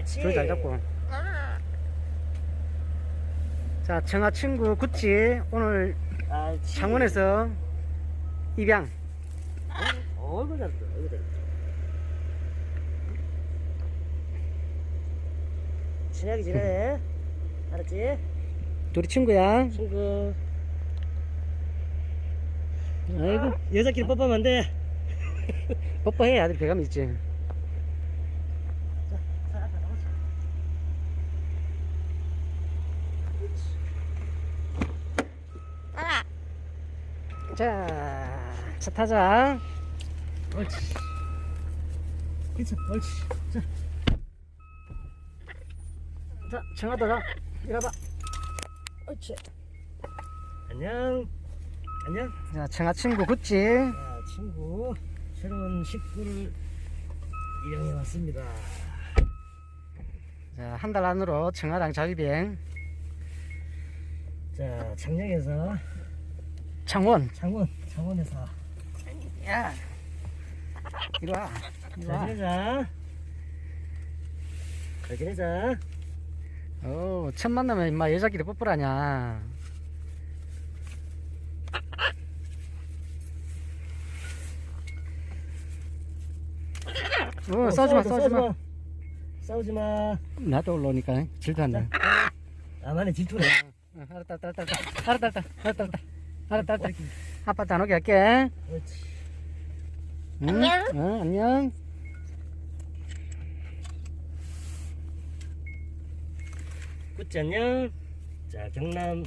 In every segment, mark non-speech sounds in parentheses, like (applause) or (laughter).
옳지. 줄잘 잡고. 자, 청아 친구 구찌 오늘 옳지. 창원에서 입양. 어이구 잘했어. 어이구 잘했어. 친하게 지내네. 알았지? 둘이 친구야. 친구. 아이고, 여자끼리 뽀뽀하면 안 돼. (laughs) 뽀뽀해. 아들 배감 있지. 자, 차 타자. 옳지. 그쵸, 옳지. 자, 자, 청아도 가. 이리 와봐. 옳지. 안녕. 안녕. 자, 청아 친구 구찌. 자, 친구. 새로운 식구를 입양해 왔습니다. 자, 한 달 안으로 청아랑 자유비행. 자, 창녕에서 창원. 창원, 창원에서. 야. 이리 와. 이리 잘 와. 지내자. 잘 지내자. 어, 첫 만나면 임마 여자끼리 뽀뽀라냐. 어, 싸우지 마, 싸우지 마. 싸우지 마. 나도 올라오니까 질투한다. 나만의 질투네. 어, 알았다, 알았다, 알았다, 알았다, 알았다, 알았다, 알았다, 알았다, 알았다. 아빠 안 오게 할게. 그렇지. 응? 어, 안녕. 굿즈 안녕. 자, 경남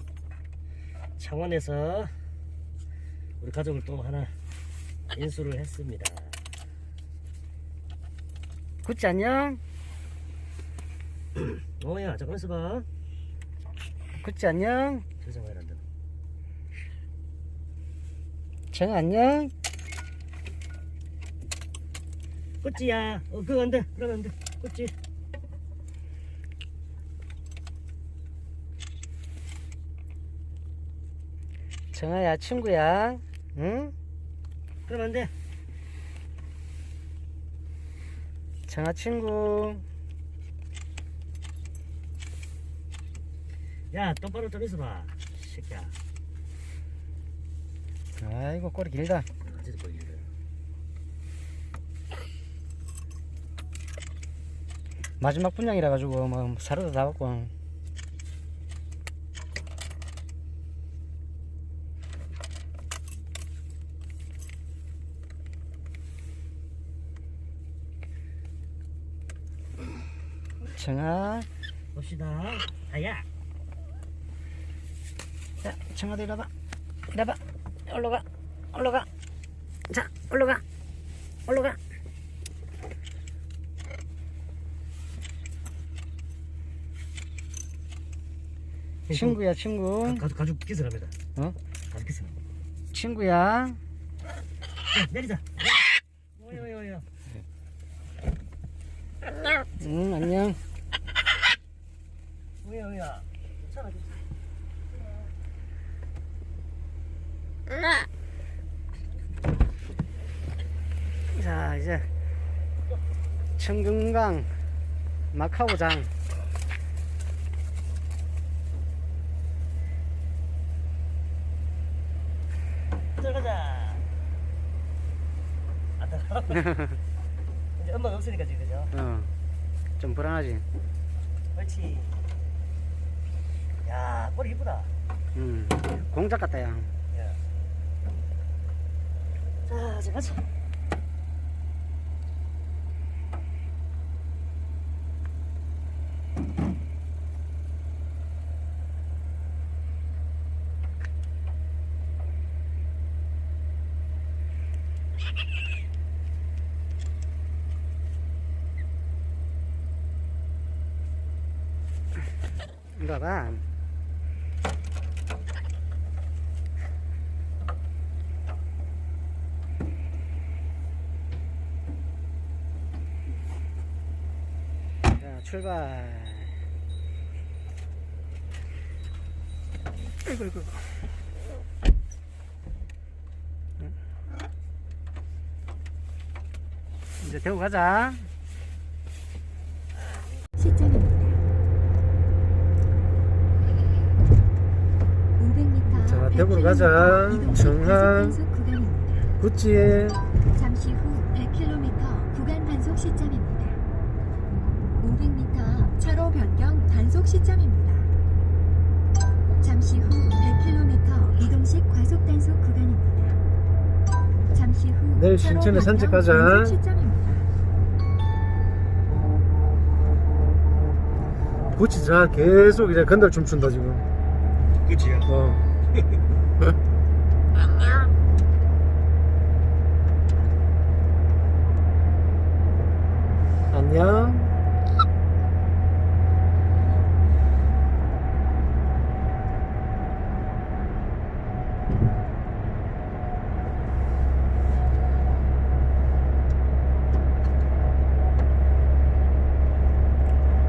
창원에서 우리 가족을 또 하나 인수를 했습니다. 굿즈 안녕. (clears throat) 어야, 잠깐 있어봐. 굿즈 안녕. 안 돼. 정 안녕. 굿즈야. 어, 그거 안 돼. 그러면 안 돼. 굿즈. 정아야, 친구야. 응? 그러면 안 돼. 정아 친구. 야, 똑바로 좀 있어봐. 새끼야. 아이고, 꼬리 길다. 마지막 분양이라 가지고 뭐 사료도 다 받고 청아 봅시다. 아야. 자 청아도 이리 와봐 이리 와봐 올라가 올라가 자 올라가 올라가 친구야 친구 가족, 가족 기술 합니다. 어? 가족 기술. 친구야 야, 내리자. 오야, 오야, 오야. 응 안녕 오야, 오야. 괜찮아, 괜찮아. 자 이제 청금강 마카오장 들어가자. 안 들어가. (laughs) 이제 엄마가 없으니까 지금 그죠? 어, 좀 불안하지 그렇지. 야, 꼬리 이쁘다. 음, 공작 같다 야 야. 자, 이제 가자. 이리 와봐. 자 출발. 이거 이거 이제 대고 가자 시점입니다. 500m 자, 대구로 가자. 정한. 구간입니다. 구찌. 잠시 후 100km 구간 단속 시점입니다. 500m 차로 변경 단속 시점입니다. 잠시 후 100km 이동식 과속 단속 구간입니다. 잠시 후 내일 신천에 변경 산책 가자. 구찌 자 계속 이제 건달 춤춘다 지금. 그치야. 어. 안녕.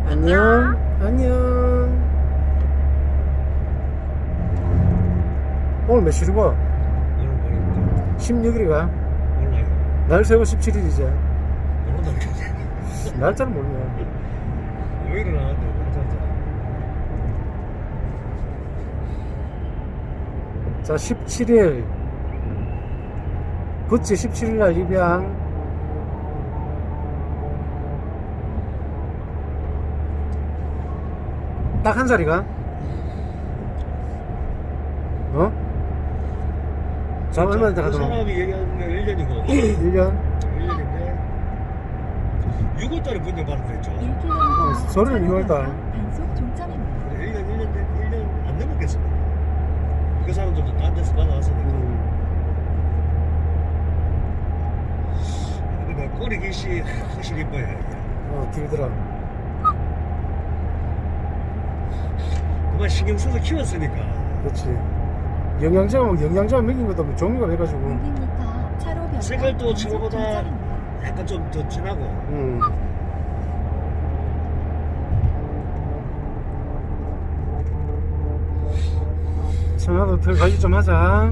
안녕. 안녕. 오늘 몇 시로 가? 오늘 모르겠다. 16일이가? 몰라요. 날 세고 17일이지. 모르겠다. 날짜를 모르냐. 왜 일어나는데 괜찮다. 자, 17일. 구찌 17일 날 입양. 딱한 살이가? 어? 자, 얼마 전에 그 가더만? 사람이 얘기하는 게 1년이고 1년? 1년인데 6월달에 분양 받았댔죠. 1km 어, 서른 차로 유월달. 변경 단속 종점입니다. 1년 1년 1년 안 넘었겠습니다. 그 사람들도 딴 데서 받아왔으니까. 음, 근데 꼬리 길씨 확실히 이뻐요. 어, 길더라. 그만 신경 써서 키웠으니까. 그렇지. 영양제가, 뭐 영양제가 먹인 것도 뭐 종류가 해가지고. 500m 차로 변경 색깔도 저거보다 종점입니다. 약간 좀 더 진하고. 음. 청와도 털 관리 좀 하자.